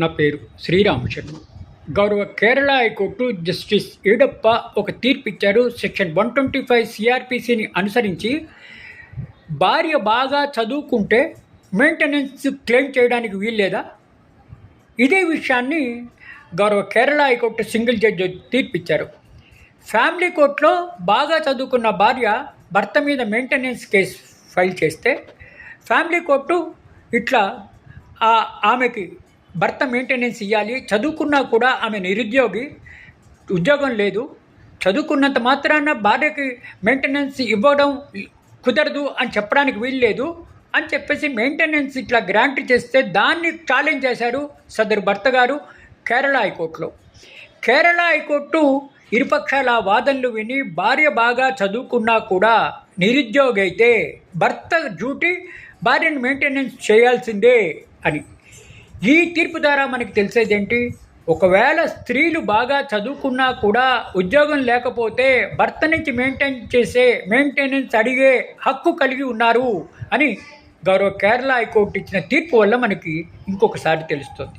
నా పేరు శ్రీరామ్ శర్మ గౌరవ కేరళ హైకోర్టు జస్టిస్ ఈడప్ప ఒక తీర్పు ఇచ్చారు. సెక్షన్ వన్ ట్వంటీ ఫైవ్ సిఆర్పిసిని అనుసరించి భార్య బాగా చదువుకుంటే మెయింటెనెన్స్ క్లెయిమ్ చేయడానికి వీల్లేదా? ఇదే విషయాన్ని గౌరవ కేరళ హైకోర్టు సింగిల్ జడ్జి తీర్పు ఇచ్చారు. ఫ్యామిలీ కోర్టులో బాగా చదువుకున్న భార్య భర్త మీద మెయింటెనెన్స్ కేసు ఫైల్ చేస్తే ఫ్యామిలీ కోర్టు ఇట్లా ఆ ఆమెకి భర్త మెయింటెనెన్స్ ఇవ్వాలి చదువుకున్నా కూడా ఆమె నిరుద్యోగి ఉద్యోగం లేదు. చదువుకున్నంత మాత్రాన భార్యకి మెయింటెనెన్స్ ఇవ్వడం కుదరదు అని చెప్పడానికి వీల్లేదు అని చెప్పేసి మెయింటెనెన్స్ ఇట్లా గ్రాంట్ చేస్తే దాన్ని ఛాలెంజ్ చేశారు సదరు భర్త గారు కేరళ హైకోర్టులో. కేరళ హైకోర్టు ఇరుపక్షాల వాదనలు విని భార్య బాగా చదువుకున్నా కూడా నిరుద్యోగి అయితే భర్త డ్యూటీ భార్యను మెయింటెనెన్స్ చేయాల్సిందే అని. ఈ తీర్పు ద్వారా మనకి తెలిసేది ఏంటి ఒకవేళ స్త్రీలు బాగా చదువుకున్నా కూడా ఉద్యోగం లేకపోతే భర్త నుంచి మెయింటైన్ చేసే మెయింటెనెన్స్ అడిగే హక్కు కలిగి ఉన్నారు అని గౌరవ కేరళ హైకోర్టు ఇచ్చిన తీర్పు వల్ల మనకి ఇంకొకసారి తెలుస్తుంది.